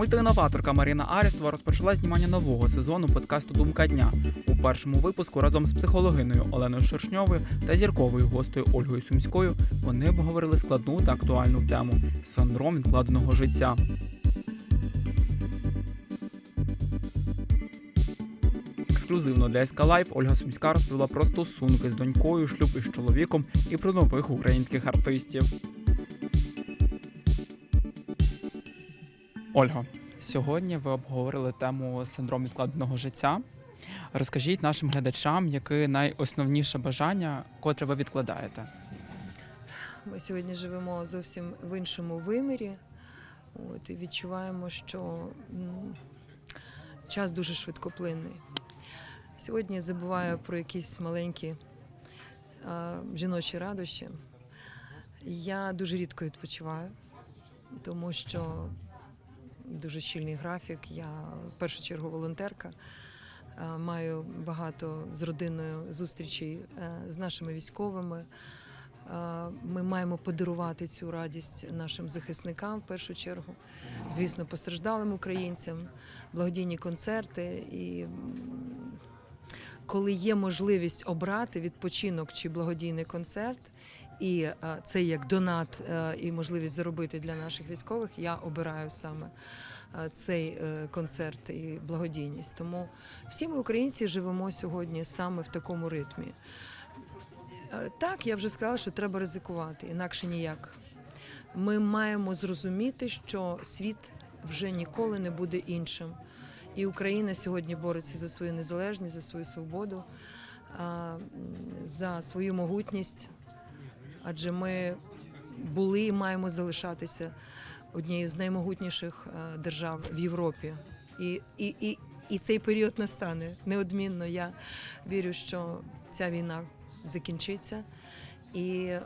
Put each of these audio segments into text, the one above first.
Мультиінноваторка Маріна Арістова розпочала знімання нового сезону подкасту Думка дня. У першому випуску разом з психологиною Оленою Шершньовою та зірковою гостею Ольгою Сумською вони обговорили складну та актуальну тему синдром відкладеного життя. Ексклюзивно для СК Лайф Ольга Сумська розповіла про стосунки з донькою, шлюб із чоловіком і про нових українських артистів. Ольга, сьогодні ви обговорили тему синдром відкладеного життя. Розкажіть нашим глядачам, яке найосновніше бажання, котре ви відкладаєте. Ми сьогодні живемо зовсім в іншому вимірі. От, і відчуваємо, що час дуже швидкоплинний. Сьогодні забуваю про якісь маленькі а, жіночі радощі. Я дуже рідко відпочиваю, тому що дуже щільний графік. Я в першу чергу волонтерка. А, Маю багато з родиною зустрічей е, з нашими військовими. Е, Ми маємо подарувати цю радість нашим захисникам в першу чергу, звісно, постраждалим українцям, благодійні концерти. І коли є можливість обрати відпочинок чи благодійний концерт, і е, це як донат е, і можливість заробити для наших військових, я обираю саме е, цей концерт і благодійність. Тому всі ми, українці, живемо сьогодні саме в такому ритмі. Так, я вже сказала, що треба ризикувати, інакше ніяк. Ми маємо зрозуміти, що світ вже ніколи не буде іншим. І Україна сьогодні бореться за свою незалежність, за свою свободу, за свою могутність. Адже ми були і маємо залишатися однією з наймогутніших держав в Європі. І, і, і, і цей період настане неодмінно. Я вірю, що ця війна закінчиться, і е,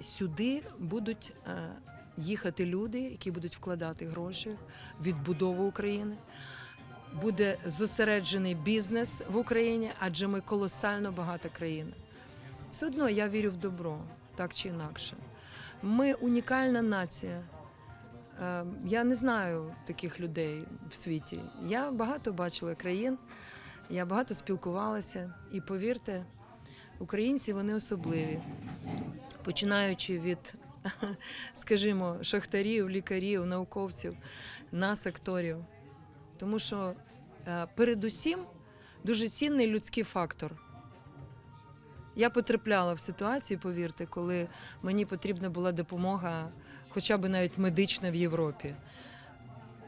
сюди будуть е, їхати люди, які будуть вкладати гроші в відбудову України. Буде зосереджений бізнес в Україні, адже ми колосально багата країна. Все одно я вірю в добро, так чи інакше. Ми унікальна нація. Е, Я не знаю таких людей в світі. Я багато бачила країн, я багато спілкувалася, і повірте, українці вони особливі, починаючи від, скажімо, шахтарів, лікарів, науковців, нас, акторів. Тому що е, передусім дуже цінний людський фактор. Я потрапляла в ситуації, повірте, коли мені потрібна була допомога, хоча б навіть медична в Європі.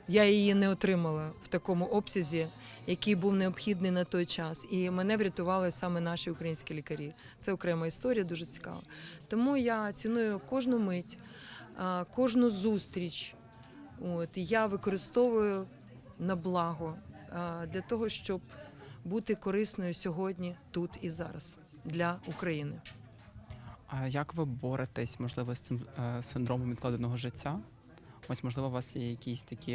Я її не отримала в такому обсязі, який був необхідний на той час. І мене врятували саме наші українські лікарі. Це окрема історія, дуже цікава. Тому я ціную кожну мить, кожну зустріч. От, я використовую на благо для того, щоб бути корисною сьогодні, тут і зараз для України. А як ви боретесь, можливо, з цим е, синдромом відкладеного життя? Ось, можливо, у вас є якісь такі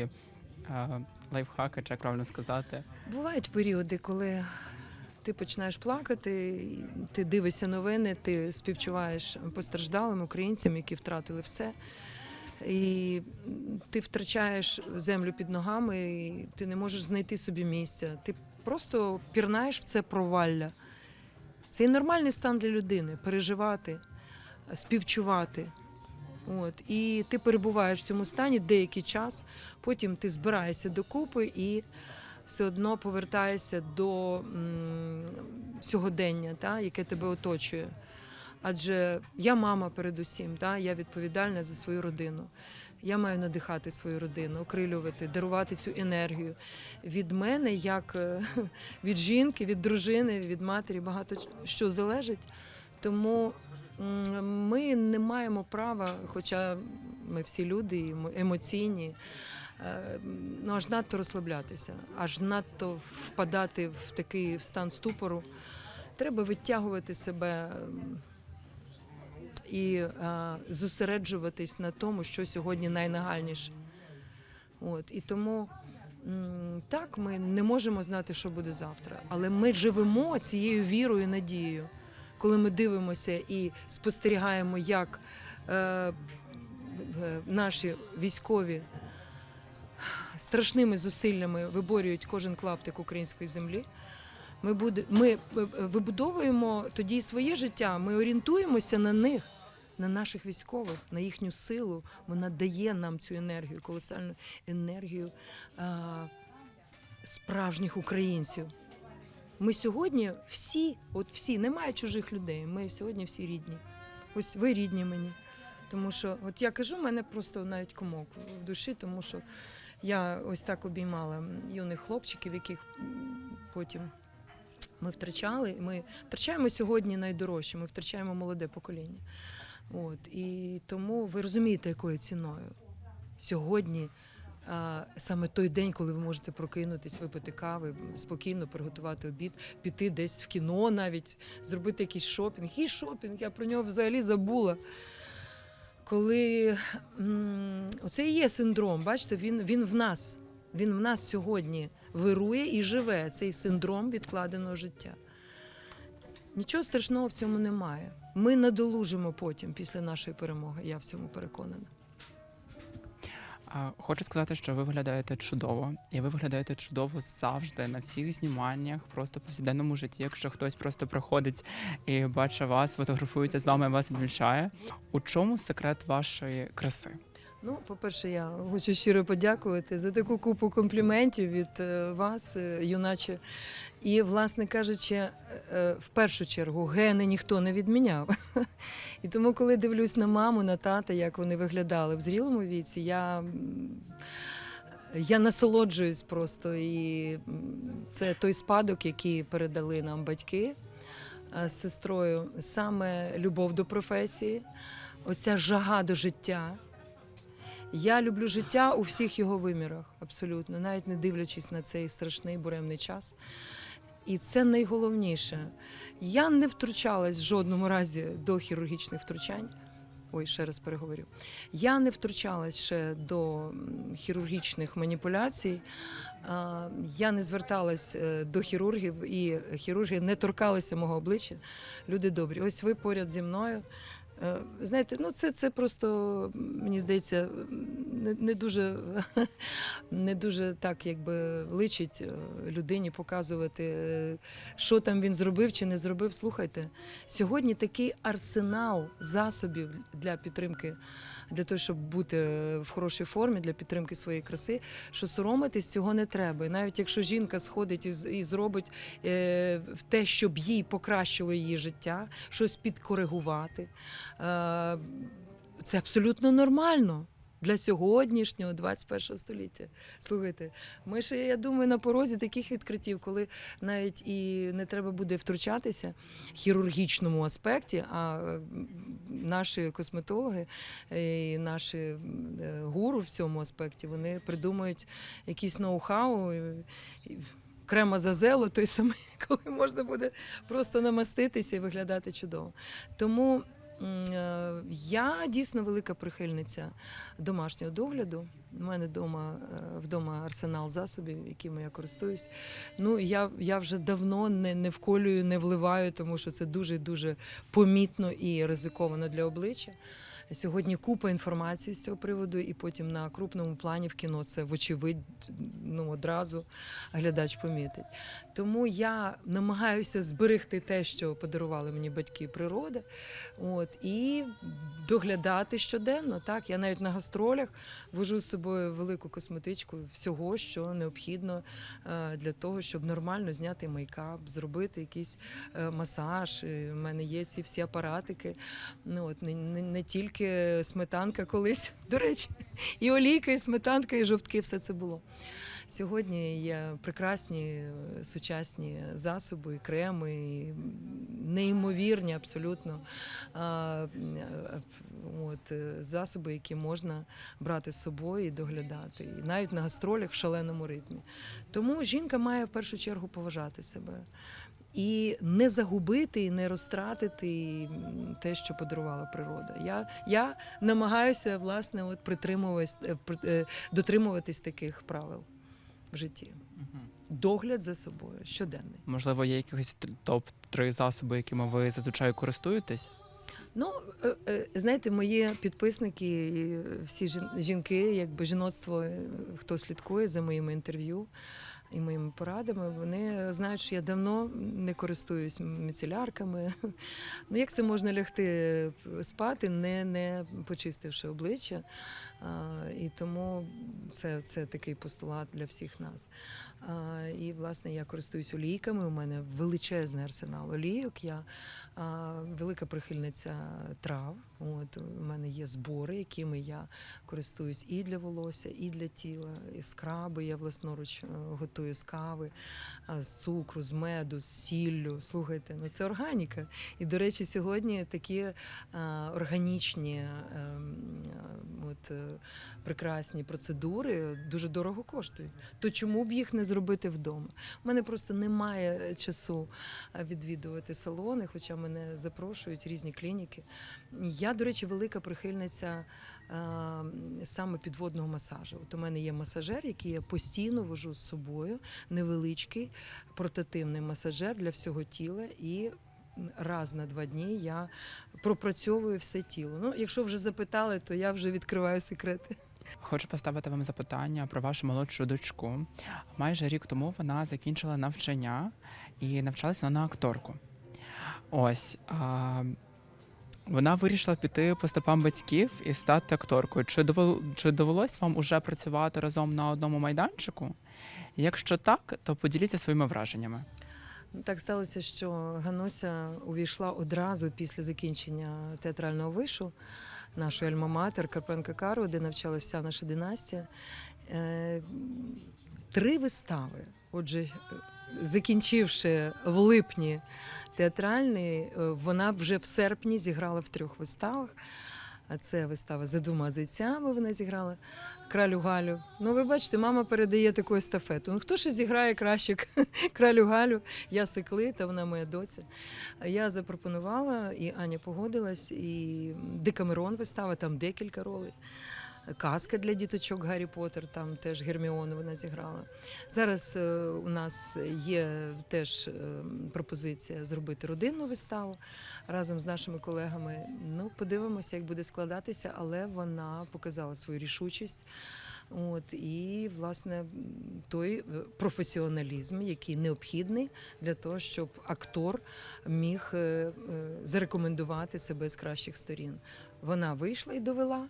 е, лайфхаки, чи як правильно сказати? Бувають періоди, коли ти починаєш плакати, ти дивишся новини, ти співчуваєш постраждалим українцям, які втратили все. І ти втрачаєш землю під ногами, і ти не можеш знайти собі місця. Ти просто пірнаєш в це провалля. Це і нормальний стан для людини переживати, співчувати. От, і ти перебуваєш в цьому стані деякий час, потім ти збираєшся докупи і все одно повертаєшся до м, сьогодення, та, яке тебе оточує. Адже я мама передусім, та, я відповідальна за свою родину. Я маю надихати свою родину, окрилювати, дарувати цю енергію. Від мене, як е, від жінки, від дружини, від матері, багато що залежить. Тому ми не маємо права, хоча ми всі люди емоційні, е, ну аж надто розслаблятися, аж надто впадати в такий стан ступору. Треба відтягувати себе і е, зосереджуватись на тому, що сьогодні найнагальніше. От і тому так ми не можемо знати, що буде завтра, але ми живемо цією вірою, надією. Коли ми дивимося і спостерігаємо, як е, е, наші військові страшними зусиллями виборюють кожен клаптик української землі. Ми, буде, ми е, е, вибудовуємо тоді своє життя, ми орієнтуємося на них, на наших військових, на їхню силу. Вона дає нам цю енергію, колосальну енергію а, справжніх українців. Ми сьогодні всі, от всі, немає чужих людей. Ми сьогодні всі рідні. Ось ви рідні мені. Тому що, от я кажу, мене просто навіть комок в душі, тому що я ось так обіймала юних хлопчиків, яких потім ми втрачали. Ми втрачаємо сьогодні найдорожче, ми втрачаємо молоде покоління. От, і тому ви розумієте, якою ціною сьогодні. Саме той день, коли ви можете прокинутись, випити кави, спокійно приготувати обід, піти десь в кіно, навіть зробити якийсь шопінг. Який шопінг, я про нього взагалі забула. Коли м, оце і є синдром, бачите, він, він в нас. Він в нас сьогодні вирує і живе цей синдром відкладеного життя. Нічого страшного в цьому немає. Ми надолужимо потім, після нашої перемоги. Я в цьому переконана. Хочу сказати, що ви виглядаєте чудово, і ви виглядаєте чудово завжди на всіх зніманнях, просто в повсякденному житті. Якщо хтось просто приходить і бачить вас, фотографується з вами, вас обвінчає. У чому секрет вашої краси? Ну, по-перше, я хочу щиро подякувати за таку купу компліментів від е, вас, е, юначе. І, власне кажучи, е, в першу чергу гени ніхто не відміняв. І тому, коли дивлюсь на маму, на тата, як вони виглядали в зрілому віці, я. Я насолоджуюсь просто, і це той спадок, який передали нам батьки з сестрою, саме любов до професії, оця жага до життя. Я люблю життя у всіх його вимірах, абсолютно, навіть не дивлячись на цей страшний буремний час. І це найголовніше. Я не втручалась в жодному разі до хірургічних втручань. Ой, ще раз переговорю. Я не втручалась ще до хірургічних маніпуляцій. Я не зверталась е, до хірургів, і хірурги не торкалися мого обличчя. Люди добрі. Ось ви поряд зі мною. Е, Знаєте, ну це, це просто мені здається не, не дуже не дуже так, якби личить е, людині показувати, е, що там він зробив чи не зробив. Слухайте, сьогодні такий арсенал засобів для підтримки, для того, щоб бути в хорошій формі, для підтримки своєї краси, що соромитись цього не треба. І навіть якщо жінка сходить і, і зробить е, те, щоб їй покращило її життя, щось підкоригувати. Е, Це абсолютно нормально для сьогоднішнього 21 століття. Слухайте, ми ще, я думаю, на порозі таких відкриттів, коли навіть і не треба буде втручатися в хірургічному аспекті, а е, наші косметологи і наші е, гуру в цьому аспекті вони придумають якісь ноу-хау. і Крема за зело, той самий, коли можна буде просто намаститися і виглядати чудово. Тому е, я дійсно велика прихильниця домашнього догляду. У мене вдома, вдома арсенал засобів, якими я користуюсь. Ну я, я вже давно не, не вколюю, не вливаю, тому що це дуже дуже помітно і ризиковано для обличчя. Сьогодні купа інформації з цього приводу, і потім на крупному плані в кіно це вочевидь ну, одразу глядач помітить. Тому я намагаюся зберегти те, що подарували мені батьки і природа, от, і доглядати щоденно. Так, я навіть на гастролях вожу з собою велику косметичку всього, що необхідно е, для того, щоб нормально зняти мейкап, зробити якийсь е, масаж. У мене є ці всі апаратики. Ну, от, не, не, не тільки сметанка колись, до речі, і олійка, і сметанка, і жовтки, все це було. Сьогодні є прекрасні е, сучасні засоби, і креми, і неймовірні абсолютно а, е, от, е, засоби, які можна брати з собою і доглядати. І навіть на гастролях в шаленому ритмі. Тому жінка має в першу чергу поважати себе. І не загубити, і не розтратити те, що подарувала природа. Я, я намагаюся власне от притримуватись, е, е, дотримуватись таких правил в житті. Догляд за собою щоденний. Можливо, є якийсь топ три засоби, якими ви зазвичай користуєтесь? Ну, е, знаєте, мої підписники, всі жінки, якби жіноцтво, хто слідкує за моїми інтерв'ю і моїми порадами, вони знають, що я давно не користуюсь міцелярками. Ну, як це можна лягти спати, не, не почистивши обличчя? І тому це, це такий постулат для всіх нас. І, власне, я користуюсь олійками. У мене величезний арсенал олійок. Я велика прихильниця трав. От у мене є збори, якими я користуюсь і для волосся, і для тіла. І скраби я власноруч е, готую з кави, з цукру, з меду, з сіллю. Слухайте, ну це органіка. І до речі, сьогодні такі а, органічні от, е, прекрасні процедури дуже дорого коштують. То чому б їх не зробити вдома? У мене просто немає часу відвідувати салони, хоча мене запрошують різні клініки. Я, до речі, велика прихильниця а, саме підводного масажу. От у мене є масажер, який я постійно вожу з собою, невеличкий портативний масажер для всього тіла і. Раз на два дні я пропрацьовую все тіло. Ну, якщо вже запитали, то я вже відкриваю секрети. Хочу поставити вам запитання про вашу молодшу дочку. Майже рік тому вона закінчила навчання і навчалась вона на акторку. Ось а, вона вирішила піти по стопам батьків і стати акторкою. Чи довел, чи довелось вам уже працювати разом на одному майданчику? Якщо так, то поділіться своїми враженнями. Ну, Так сталося, що Гануся увійшла одразу після закінчення театрального вишу нашої альма-матер Карпенка Кару, де навчалася вся наша династія. Е, Три вистави. Отже, закінчивши в липні театральний, е, вона вже в серпні зіграла в трьох виставах. А це вистава за двома зайцями. Вона зіграла кралю Галю. Ну, ви бачите, мама передає таку естафету. Ну хто ж зіграє краще кралю Галю? Я Секлита, вона моя доця. Я запропонувала, і Аня погодилась, і Декамерон вистава, там декілька ролей. Казка для діточок Гаррі Поттер, там теж Герміону вона зіграла. Зараз е, у нас є теж е, пропозиція зробити родинну виставу разом з нашими колегами. Ну, подивимося, як буде складатися, але вона показала свою рішучість. От і власне той е, професіоналізм, який необхідний для того, щоб актор міг зарекомендувати себе з кращих сторін. Вона вийшла і довела.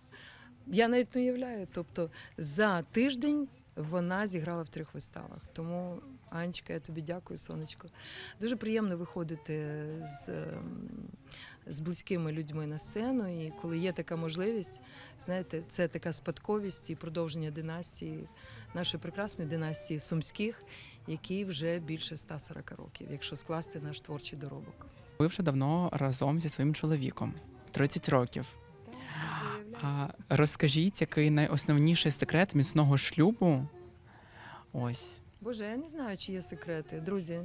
Я навіть не уявляю. Тобто за тиждень вона зіграла в трьох виставах. Тому, Анечка, я тобі дякую, сонечко. Дуже приємно виходити з, з близькими людьми на сцену. І коли є така можливість, знаєте, це така спадковість і продовження династії, нашої прекрасної династії сумських, якій вже більше 140 років, якщо скласти наш творчий доробок. Ви вже давно разом зі своїм чоловіком 30 років. А розкажіть, який найосновніший секрет міцного шлюбу? Ось. Боже, я не знаю, чи є секрети. Друзі,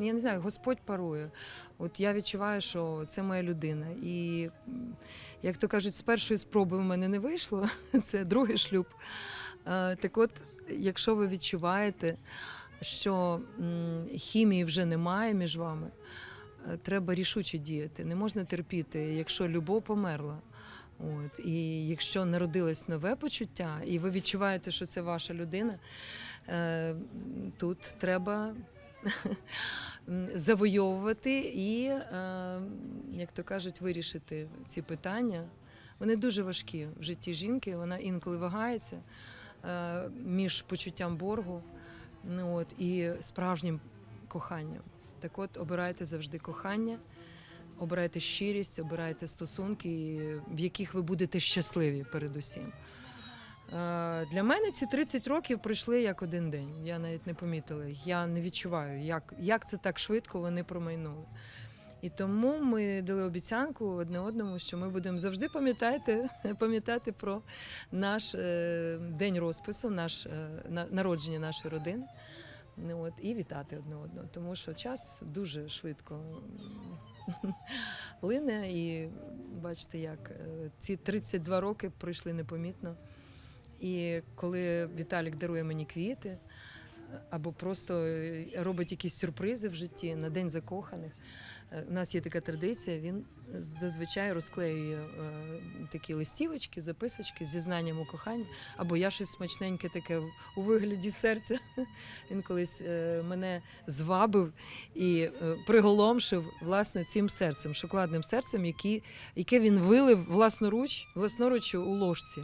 я не знаю, Господь парує. От я відчуваю, що це моя людина. І як то кажуть, з першої спроби в мене не вийшло, це другий шлюб. Так от, якщо ви відчуваєте, що хімії вже немає між вами, е, треба рішуче діяти. Не можна терпіти, якщо любов померла. От, і якщо народилось нове почуття, і ви відчуваєте, що це ваша людина, е, тут треба завойовувати і, е, як то кажуть, вирішити ці питання. Вони дуже важкі в житті жінки. Вона інколи вагається е, між почуттям боргу ну, от, і справжнім коханням. Так от обирайте завжди кохання. Обирайте щирість, обирайте стосунки, в яких ви будете щасливі передусім. Е, Для мене ці 30 років пройшли як один день. Я навіть не помітила. Я не відчуваю, як, як це так швидко вони промайнули. І тому ми дали обіцянку одне одному, що ми будемо завжди пам'ятати, пам'ятати про наш е, день розпису, наш е, народження нашої родини. От, і вітати одне одного, тому що час дуже швидко лине, і бачите, як е, ці 32 роки пройшли непомітно. І коли Віталік дарує мені квіти, або просто е, робить якісь сюрпризи в житті на день закоханих, У нас є така традиція, він зазвичай розклеює е, такі листівочки, записочки з зізнанням у коханні, або я щось смачненьке таке у вигляді серця. Він колись е, мене звабив і е, приголомшив власне цим серцем, шоколадним серцем, які, яке він вилив власноруч, власноруч у ложці.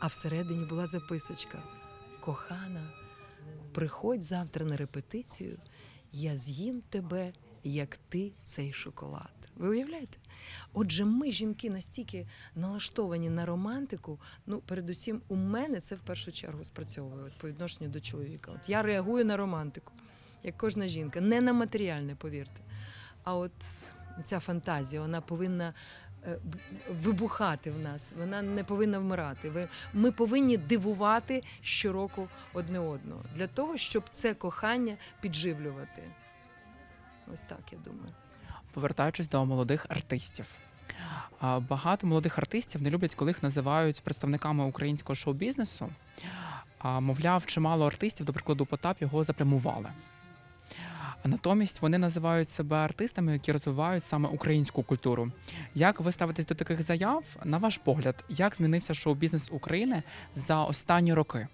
А всередині була записочка: Кохана, приходь завтра на репетицію, я з'їм тебе, як ти цей шоколад. Ви уявляєте? Отже, ми, жінки, настільки налаштовані на романтику. Ну, передусім, у мене це в першу чергу спрацьовує от, по відношенню до чоловіка. От я реагую на романтику, як кожна жінка, не на матеріальне, повірте. А от ця фантазія, вона повинна е, вибухати в нас, вона не повинна вмирати. Ви- Ми повинні дивувати щороку одне одного для того, щоб це кохання підживлювати. Ось так я думаю. Повертаючись до молодих артистів. Багато молодих артистів не люблять, коли їх називають представниками українського шоу-бізнесу. Мовляв, чимало артистів, до прикладу, Потап його запрямували. А натомість вони називають себе артистами, які розвивають саме українську культуру. Як ви ставитесь до таких заяв? На ваш погляд, як змінився шоу-бізнес України за останні роки?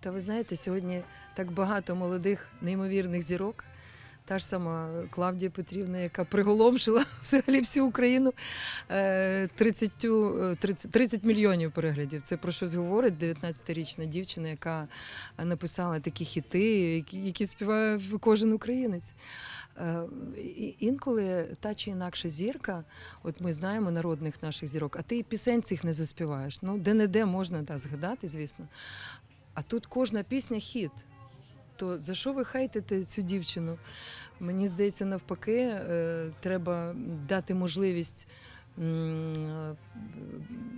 Та ви знаєте, сьогодні так багато молодих неймовірних зірок. Та ж сама Клавдія Петрівна, яка приголомшила взагалі всю Україну е, 30, е, 30, 30 мільйонів переглядів. Це про щось говорить 19-річна дівчина, яка написала такі хіти, які, співає кожен українець. Е, Інколи та чи інакша зірка, от ми знаємо народних наших зірок, а ти і пісень цих не заспіваєш. Ну, де-не-де можна да, згадати, звісно. А тут кожна пісня хіт. То за що ви хайтите цю дівчину? Мені здається, навпаки, е, треба дати можливість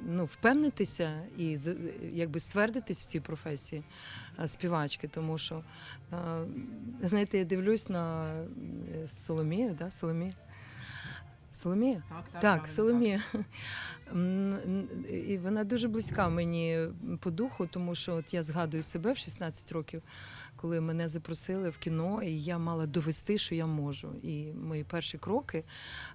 ну, впевнитися і якби ствердитись в цій професії е, співачки, тому що е, знаєте, я дивлюсь на Соломію, да? Соломія. Соломія? Так, Соломія. М, н- І вона дуже близька мені по духу, тому що от я згадую себе в 16 років, коли мене запросили в кіно, і я мала довести, що я можу. І мої перші кроки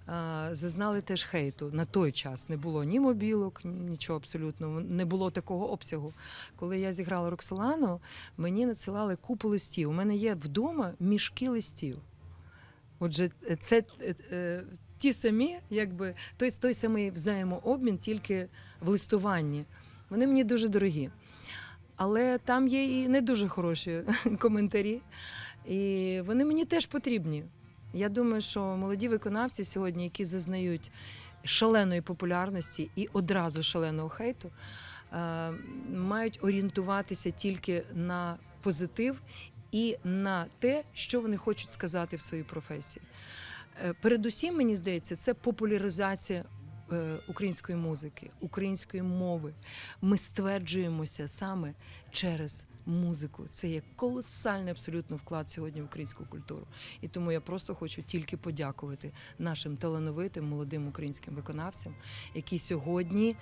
а, зазнали теж хейту. На той час не було ні мобілок, нічого абсолютно, не було такого обсягу. Коли я зіграла Роксолану, мені надсилали купу листів. У мене є вдома мішки листів. Отже, це е, е, ті самі, якби той, той самий взаємообмін, тільки в листуванні. Вони мені дуже дорогі. Але там є і не дуже хороші коментарі. І вони мені теж потрібні. Я думаю, що молоді виконавці сьогодні, які зазнають шаленої популярності і одразу шаленого хейту, е, мають орієнтуватися тільки на позитив і на те, що вони хочуть сказати в своїй професії. Е, Передусім, мені здається, це популяризація е, української музики, української мови. Ми стверджуємося саме через музику. Це є колосальний абсолютно вклад сьогодні в українську культуру. І тому я просто хочу тільки подякувати нашим талановитим молодим українським виконавцям, які сьогодні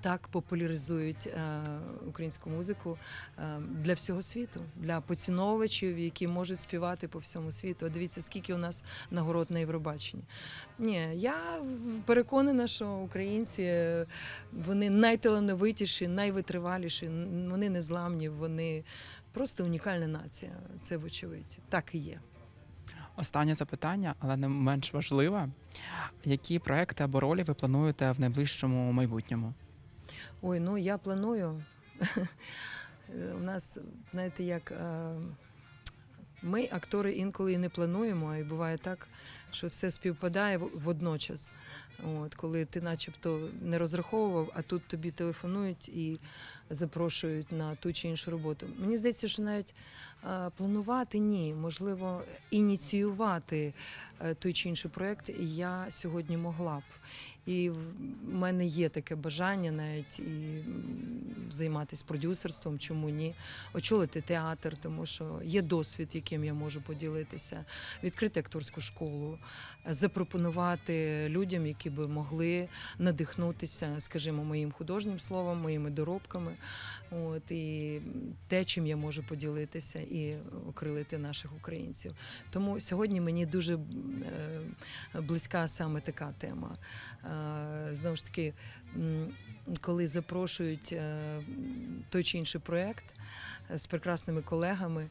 так популяризують е, українську музику е, для всього світу, для поціновувачів, які можуть співати по всьому світу. От Дивіться, скільки у нас нагород на Євробаченні. Ні, я переконана, що українці е, вони найталановитіші, найвитриваліші, вони незламні, вони просто унікальна нація. Це вочевидь. Так і є. Останнє запитання, але не менш важливе. Які проекти або ролі ви плануєте в найближчому майбутньому? Ой, ну я планую. У нас, знаєте, як е, ми, актори, інколи і не плануємо, а й буває так, що все співпадає водночас. От, коли ти начебто не розраховував, а тут тобі телефонують і запрошують на ту чи іншу роботу. Мені здається, що навіть е, планувати ні, можливо, ініціювати е, той чи інший проект я сьогодні могла б. І в мене є таке бажання навіть і займатися продюсерством, чому ні, очолити театр, тому що є досвід, яким я можу поділитися, відкрити акторську школу, запропонувати людям, які би могли надихнутися, скажімо, моїм художнім словом, моїми доробками. От і те, чим я можу поділитися і окрилити наших українців. Тому сьогодні мені дуже е, близька саме така тема. Е, Знову ж таки, коли запрошують е, той чи інший проєкт е, з прекрасними колегами.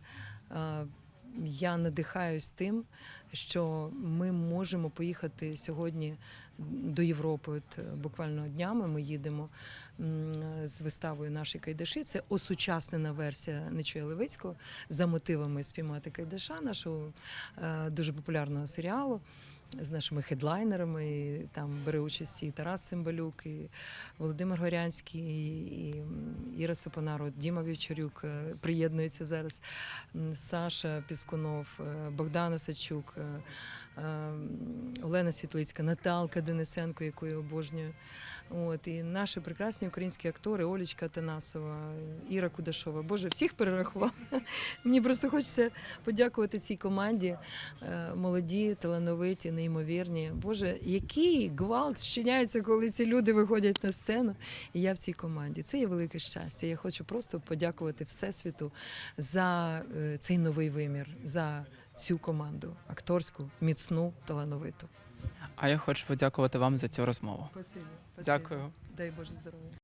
Я надихаюсь тим, що ми можемо поїхати сьогодні до Європи. От буквально днями ми їдемо з виставою наші кайдаші. Це осучаснена версія Нечуя Левицького за мотивами спіймати кайдаша, нашого е, дуже популярного серіалу. З нашими хедлайнерами і там бере участь і Тарас Цимбалюк, і Володимир Горянський, і, Іра Сапонаро, Діма Вівчарюк е, приєднується зараз. Саша Піскунов, е, Богдан Осадчук, м, Олена Світлицька, Наталка Денисенко, яку я обожнюю. От і наші прекрасні українські актори Олічка Танасова, Іра Кудашова. Боже, всіх перерахувала. Мені просто хочеться подякувати цій команді. Е, Молоді, талановиті, неймовірні. Боже, який гвалт щиняється, коли ці люди виходять на сцену. І я в цій команді. Це є велике щастя. Я хочу просто подякувати Всесвіту за е, цей новий вимір, за цю команду акторську, міцну, талановиту. А я хочу подякувати вам за цю розмову. Спасибі. Дякую. Дай Боже здоров'я.